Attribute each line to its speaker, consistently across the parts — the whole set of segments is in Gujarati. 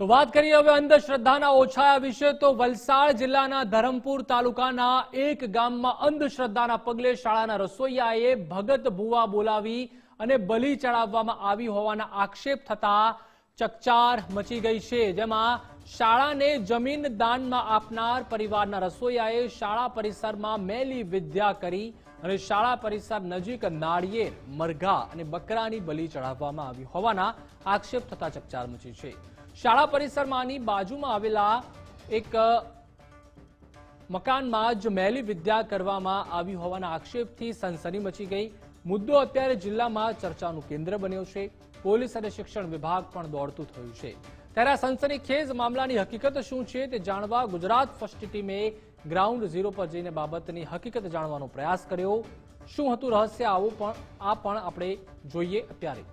Speaker 1: તો વાત કરીએ હવે અંધશ્રદ્ધાના ઓછાયા વિશે, તો વલસાડ જિલ્લાના ધરમપુર તાલુકાના એક ગામમાં અંધશ્રદ્ધાના પગલે શાળાના રસોઈયાએ ભગત ભુવા બોલાવી અને બલી ચડાવવામાં આવી હોવાના આક્ષેપ થતા ચકચાર મચી ગઈ છે. જેમાં શાળાને જમીન દાનમાં આપનાર પરિવારના રસોઈયાએ શાળા પરિસરમાં મેલી વિદ્યા કરી અને શાળા પરિસર નજીક નાળિયેર, મરઘા અને બકરાની બલી ચડાવવામાં આવી હોવાના આક્ષેપ થતા ચકચાર મચી છે. શાળા પરિસરમાંની બાજુમાં આવેલા એક મકાનમાં જ મહેલી વિદ્યા કરવામાં આવી હોવાના આક્ષેપથી સનસની મચી ગઈ. મુદ્દો અત્યારે જિલ્લામાં ચર્ચાનું કેન્દ્ર બન્યો છે. પોલીસ અને શિક્ષણ વિભાગ પણ દોડતું થયું છે. ત્યારે આ સનસનીખેજ મામલાની હકીકત શું છે તે જાણવા ગુજરાત ફર્સ્ટ ટીમે ગ્રાઉન્ડ ઝીરો પર જઈને બાબતની હકીકત જાણવાનો પ્રયાસ કર્યો. શું હતું રહસ્ય આવું પણ, આ પણ આપણે જોઈએ અત્યારે.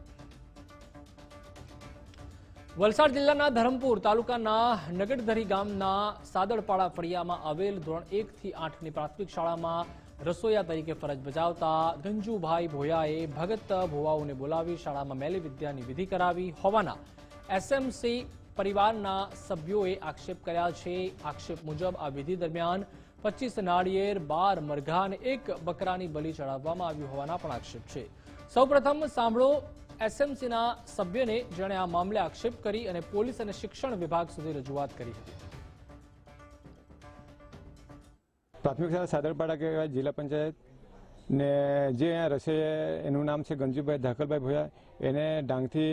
Speaker 1: વલસાડ જિલ્લાના ધરમપુર તાલુકાના નગરધરી ગામના સાદડપાડા ફળિયામાં આવેલ ધોરણ એક થી આઠની પ્રાથમિક શાળામાં રસોયા તરીકે ફરજ બજાવતા ગંજુભાઈ ભોયાએ ભગત ભુવાઓને બોલાવી શાળામાં મેલી વિદ્યાની વિધિ કરાવી હોવાના એસએમસી પરિવારના સભ્યોએ આક્ષેપ કર્યા છે. આક્ષેપ મુજબ આ વિધિ દરમિયાન પચીસ નાળિયેર, બાર મરઘા અને એક બકરાની બલી ચડાવવામાં આવી હોવાના પણ આક્ષેપ છે. સૌપ્રથમ સાંભળો એસએમસીના સભ્યને જેણે આ મામલે આક્ષેપ કરી અને પોલીસ અને શિક્ષણ વિભાગ સુધી રજૂઆત કરી હતી.
Speaker 2: પ્રાથમિક શાળા સાદરપાડા કહેવાય, જિલ્લા પંચાયત ને જે અહીંયા રસે, એનું નામ છે ગંજુભાઈ ધાકલભાઈ ભોયા. એને ડાંગથી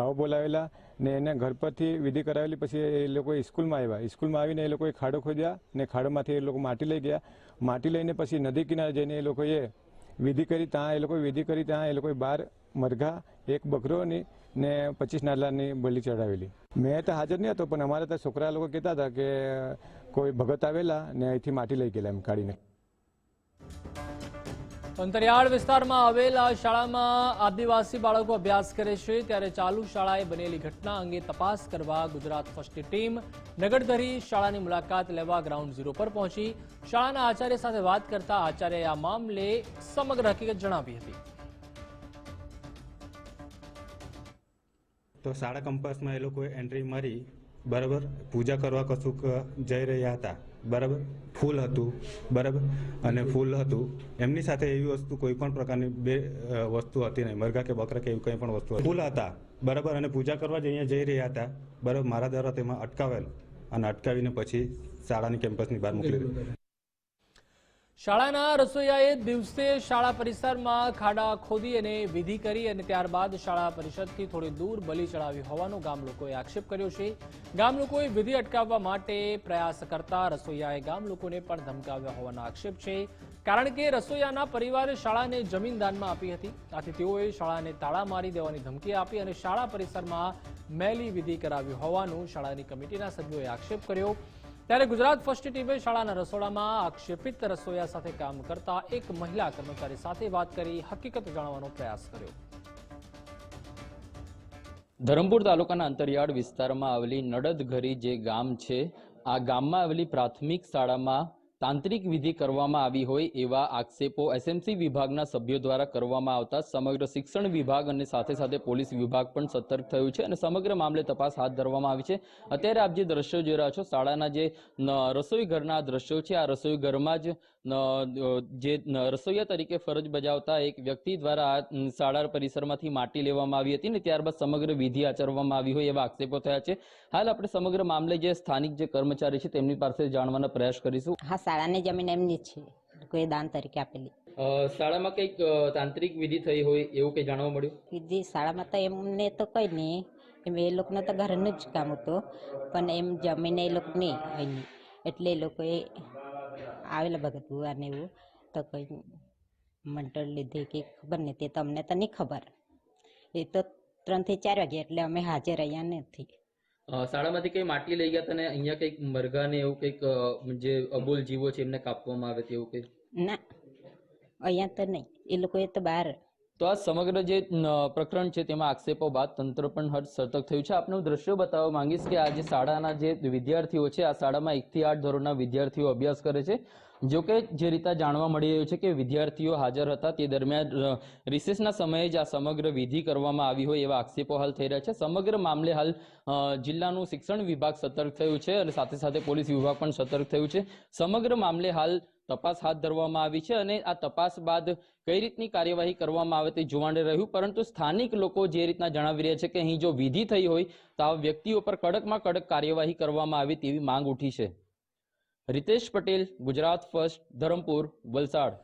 Speaker 2: ભાવ બોલાવેલા ને એને ઘર પરથી વિધિ કરાવેલી. પછી એ લોકો સ્કૂલમાં આવ્યા. સ્કૂલમાં આવીને એ લોકોએ ખાડો ખોદ્યા ને ખાડોમાંથી એ લોકો માટી લઈ ગયા. માટી લઈને પછી નદી કિનારે જઈને એ લોકોએ વિધિ કરી. ત્યાં એ લોકોએ વિધિ કરી, ત્યાં એ લોકોએ બાર મરઘા, એક બકરો ને પચીસ નાદલાની બલી ચડાવેલી. મેં તો હાજર નહીં હતો પણ અમારે ત્યાં છોકરા લોકો કહેતા હતા કે કોઈ ભગત આવેલા ને અહીંથી માટી લઈ ગયેલા એમ કાઢીને.
Speaker 1: અંતરિયાળ વિસ્તારમાં આવેલા શાળામાં આદિવાસી બાળકો અભ્યાસ કરે છે, ત્યારે ચાલુ શાળાએ બનેલી ઘટના અંગે તપાસ કરવા ગુજરાત ફર્સ્ટ ટીમ નગરધરી શાળાની મુલાકાત લેવા ગ્રાઉન્ડ ઝીરો પર પહોંચી. શાળાના આચાર્ય સાથે વાત કરતા આચાર્યએ આ મામલે સમગ્ર હકીકત જણાવી હતી.
Speaker 3: તો શાળા કંપાસમાં એ લોકોએ એન્ટ્રી મારી, બરાબર? પૂજા કરવા કશુંક જઈ રહ્યા હતા, બરાબર? ફૂલ હતું, બરાબર? અને ફૂલ હતું. એમની સાથે એવી વસ્તુ કોઈ પણ પ્રકારની બે વસ્તુ હતી નહીં. મરઘા કે બકરા કે એવી કંઈ પણ વસ્તુ ફૂલ હતા, બરાબર? અને પૂજા કરવા જ અહીંયા જઈ રહ્યા હતા, બરાબર? મારા દ્વારા તેમાં અટકાવેલ અને અટકાવીને પછી શાળાની કેમ્પસની બહાર મોકલી
Speaker 1: શાળાના રસોઈયાએ દિવસે શાળા પરિસરમાં ખાડા ખોદી અને વિધિ કરી અને ત્યારબાદ શાળા પરિષદથી થોડી દૂર બલી ચડાવી હોવાનો ગામ લોકોએ આક્ષેપ કર્યો છે. ગામ લોકોએ વિધિ અટકાવવા માટે પ્રયાસ કરતા રસોઈયાએ ગામ લોકોને પણ ધમકાવ્યા હોવાનો આક્ષેપ છે. કારણ કે રસોઈયાના પરિવારે શાળાને જમીન દાનમાં આપી હતી. આથી તેઓએ શાળાને તાળા મારી દેવાની ધમકી આપી અને શાળા પરિસરમાં મેલી વિધિ કરાવી હોવાનું શાળાની કમિટીના સભ્યોએ આક્ષેપ કર્યો. ત્યારે ગુજરાત ફર્સ્ટ ટીમે શાળાના રસોડામાં આક્ષેપિત રસોઈયા સાથે કામ કરતા એક મહિલા કર્મચારી સાથે વાત કરી હકીકત જાણવાનો પ્રયાસ કર્યો.
Speaker 4: ધરમપુર તાલુકાના અંતરિયાળ વિસ્તારમાં આવેલી નડદઘરી જે ગામ છે, આ ગામમાં આવેલી પ્રાથમિક શાળામાં તાંત્રિક વિધિ કરવામાં આવી હોય એવા આક્ષેપો એસએમસી વિભાગના સભ્યો દ્વારા કરવામાં આવતા સમગ્ર શિક્ષણ વિભાગ અને સાથે સાથે પોલીસ વિભાગ પણ સતર્ક થયું છે અને સમગ્ર મામલે તપાસ હાથ ધરવામાં આવી છે. અત્યારે આપ જે દ્રશ્યો જોઈ રહ્યા છો, શાળાના જે રસોઈ ઘરના દ્રશ્યો છે, આ રસોઈ ઘરમાં જ જે રસોઈયા તરીકે ફરજ બજાવતા એક વ્યક્તિ દ્વારા શાળા પરિસરમાંથી માટી લેવામાં આવી હતી ને ત્યારબાદ સમગ્ર વિધિ આચરવામાં આવી હોય એવા આક્ષેપો થયા છે. હાલ આપણે સમગ્ર મામલે જે સ્થાનિક જે કર્મચારી છે તેમની પાસે જાણવાનો પ્રયાસ કરીશું.
Speaker 5: હા શાળાની જમીન એમની છે. કોઈ દાન તરીકે આપેલી.
Speaker 4: શાળામાં કંઈક તાંત્રિક વિધિ થઈ હોય એવું કંઈ જાણવા મળ્યું?
Speaker 5: વિધિ શાળામાં તો એમને તો કંઈ નહીં. એમ એ લોકોને તો ઘરનું જ કામ હતું. પણ એમ જમીન એ લોકોની એટલે એ લોકોએ આવેલા ભગત ભુવાને એવું તો કોઈ મંટળ લીધે કે ખબર નહીં તે તમને તો નહીં ખબર. એ તો ત્રણથી ચાર વાગે એટલે અમે હાજર અહીંયા નથી.
Speaker 4: શાળામાંથી કઈ માટલી લઈ ગયા તને અહીંયા કંઈક મરઘા ને એવું કંઈક જે અબોલ જીવો છે એમને કાપવામાં આવે તેવું કંઈક
Speaker 5: ના અહીંયા તો નહીં. એ લોકોએ તો બહાર
Speaker 4: તો આ સમગ્ર જે પ્રકરણ છે તેમાં આક્ષેપો બાદ તંત્ર પણ હર્ષ સતર્ક થયું છે. આપનું દ્રશ્યો બતાવવા માંગીશ કે આ જે શાળાના જે વિદ્યાર્થીઓ છે, આ શાળામાં એકથી આઠ ધોરણના વિદ્યાર્થીઓ અભ્યાસ કરે છે. જો કે જે રીતે જાણવા મળી રહ્યું છે કે વિદ્યાર્થીઓ હાજર હતા તે દરમિયાન રિસેસના સમયે જ આ સમગ્ર વિધિ કરવામાં આવી હોય એવા આક્ષેપો હાલ થઈ રહ્યા છે. સમગ્ર મામલે હાલ જિલ્લાનું શિક્ષણ વિભાગ સતર્ક થયું છે અને સાથે સાથે પોલીસ વિભાગ પણ સતર્ક થયું છે. સમગ્ર મામલે હાલ તપાસ હાથ ધરવામાં આવી છે અને આ તપાસ બાદ કઈ રીતની કાર્યવાહી કરવામાં આવે તે જોવાનું રહ્યું. પરંતુ સ્થાનિક લોકો જે રીતના જણાવી રહ્યા છે કે અહીં જો વિધિ થઈ હોય તો આ વ્યક્તિઓ પર કડકમાં કડક કાર્યવાહી કરવામાં આવે તેવી માંગ ઉઠી છે. રિતેશ પટેલ, ગુજરાત ફર્સ્ટ, ધરમપુર, વલસાડ.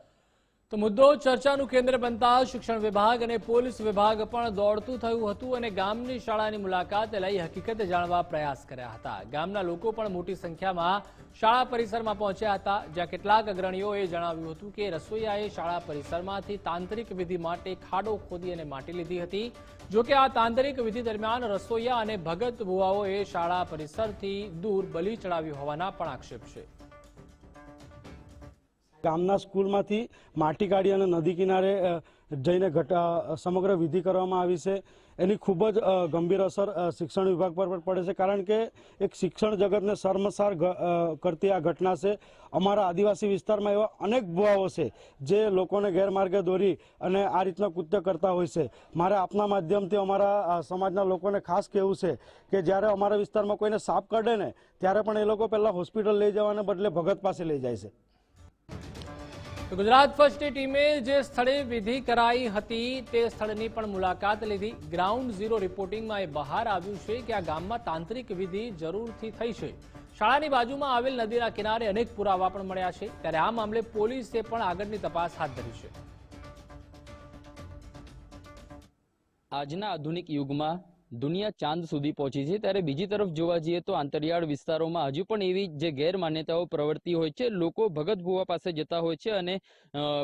Speaker 1: તો મુદ્દો ચર્ચાનું કેન્દ્ર બનતા શિક્ષણ વિભાગ અને પોલીસ વિભાગ પણ દોડતું થયું હતું અને ગામની શાળાની મુલાકાત લઈ હકીકત જાણવા પ્રયાસ કર્યા હતા. ગામના લોકો પણ મોટી સંખ્યામાં શાળા પરિસરમાં પહોંચ્યા હતા. જ્યાં કેટલાક અગ્રણીઓએ જણાવ્યું હતું કે રસોઈયાએ શાળા પરિસરમાંથી તાંત્રિક વિધિ માટે ખાડો ખોદી અને માટી લીધી હતી. જોકે આ તાંત્રિક વિધિ દરમિયાન રસોઈયા અને ભગત ભુવાઓએ શાળા પરિસરથી દૂર બલી ચડાવ્યું હોવાના પણ આક્ષેપ છે.
Speaker 6: ગામના સ્કૂલમાંથી માટી કાઢી અને નદી કિનારે જઈને સમગ્ર વિધિ કરવામાં આવી છે. એની ખૂબ જ ગંભીર અસર શિક્ષણ વિભાગ પર પડે છે. કારણ કે એક શિક્ષણ જગતને શર્મસાર કરતી આ ઘટના છે. અમારા આદિવાસી વિસ્તારમાં એવા અનેક ભુવાઓ છે જે લોકોને ગેરમાર્ગે દોરી અને આ રીતના કૃત્ય કરતા હોય છે. મારે આપના માધ્યમથી અમારા સમાજના લોકોને ખાસ કહેવું છે કે જ્યારે અમારા વિસ્તારમાં કોઈને સાપ કાઢે ને, ત્યારે પણ એ લોકો પહેલાં હોસ્પિટલ લઈ જવાને બદલે ભગત પાસે લઈ જાય છે.
Speaker 1: ગુજરાત ફર્સ્ટની ટીમે જે સ્થળે વિધિ કરાઈ હતી તે સ્થળની પણ મુલાકાત લીધી. ગ્રાઉન્ડ ઝીરો રિપોર્ટિંગમાં એ બહાર આવ્યું છે કે આ ગામમાં તાંત્રિક વિધિ જરૂરથી થઈ છે. શાળાની બાજુમાં આવેલ નદીના કિનારે અનેક પુરાવા પણ મળ્યા છે. ત્યારે આ મામલે પોલીસે પણ આગળની તપાસ હાથ ધરી છે.
Speaker 4: આજના આધુનિક યુગમાં દુનિયા ચાંદ સુધી પહોંચી છે. ત્યારે બીજી તરફ જોવા જઈએ તો આંતરિયાળ વિસ્તારોમાં હજુ પણ એવી જે ગેરમાન્યતાઓ પ્રવર્તી હોય છે. લોકો ભગત ભુવા પાસે જતા હોય છે અને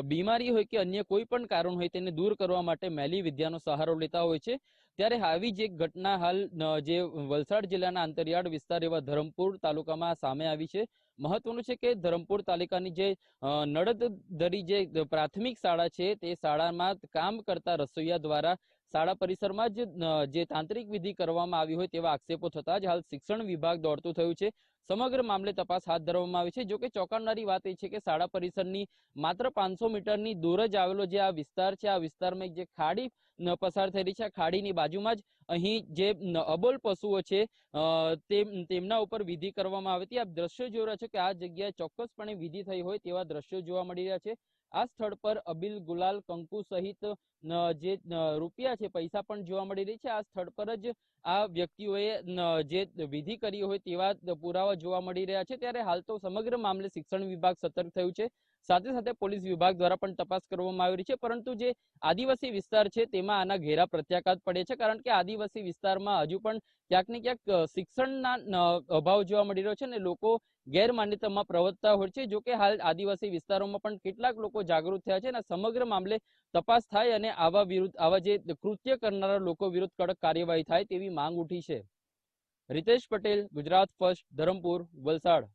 Speaker 4: બીમારી હોય કે અન્ય કોઈ પણ કારણ હોય તેને દૂર કરવા માટે મેલી વિદ્યાનો સહારો લેતા હોય છે. ત્યારે આવી જ ઘટના હાલ જે વલસાડ જિલ્લાના આંતરિયાળ વિસ્તાર એવા ધરમપુર તાલુકામાં સામે આવી છે. મહત્વનું છે કે ધરમપુર તાલુકાની જે નડદ દરી જે પ્રાથમિક શાળા છે તે શાળામાં કામ કરતા રસોઈયા દ્વારા શાળા પરિસરમાં જ જે તાંત્રિક વિધિ કરવામાં આવી હોય તેવા આક્ષેપો થતા જ હાલ શિક્ષણ વિભાગ દોડતું થયું છે. સમગ્ર મામલે તપાસ હાથ ધરવામાં આવી છે. જો કે ચોંકાવનારી વાત એ છે કે શાળા પરિસરની માત્ર પાંચસો મીટરની દૂર જ આવેલો જે આ વિસ્તાર છે, આ વિસ્તારમાં જે ખાડી પસાર થઈ રહી છે. આ ખાડીની બાજુમાં જ અહીં જે અબોલ પશુઓ છે તેમ- તેમના ઉપર વિધિ કરવામાં આવી હતી. આ દ્રશ્યો જોઈ રહ્યા છે કે આ જગ્યાએ ચોક્કસપણે વિધિ થઈ હોય તેવા દ્રશ્યો જોવા મળી રહ્યા છે. આ સ્થળ પર અબિલ ગુલાલ કંકુ સહિત જે રૂપિયા છે, પૈસા પણ જોવા મળી રહી છે. આ સ્થળ પર જ આ વ્યક્તિઓએ જે વિધિ કરી હોય તેવા પુરાવા જોવા મળી રહ્યા છે. ત્યારે હાલ તો સમગ્ર મામલે શિક્ષણ વિભાગ સતર્ક થયું છે. સાથે સાથે પોલીસ વિભાગ દ્વારા પણ તપાસ કરવામાં આવી રહી છે. પરંતુ જે આદિવાસી વિસ્તાર છે, તેમાં આના ઘેરા પ્રત્યાઘાત પડે છે. કારણ કે આદિવાસી વિસ્તારમાં હજુ પણ ક્યાંક ને ક્યાંક શિક્ષણના અભાવ જોવા મળી રહ્યો છે અને લોકો ગેરમાન્યતામાં પ્રવર્તતા હોય છે. જો કે હાલ આદિવાસી વિસ્તારોમાં પણ કેટલાક લોકો જાગૃત થયા છે અને સમગ્ર મામલે તપાસ થાય અને આવા વિરુદ્ધ, આવા જે કૃત્ય કરનારા લોકો વિરુદ્ધ કડક કાર્યવાહી થાય તેવી માંગ ઉઠી છે. રિતેશ પટેલ, ગુજરાત ફર્સ્ટ, ધરમપુર, વલસાડ.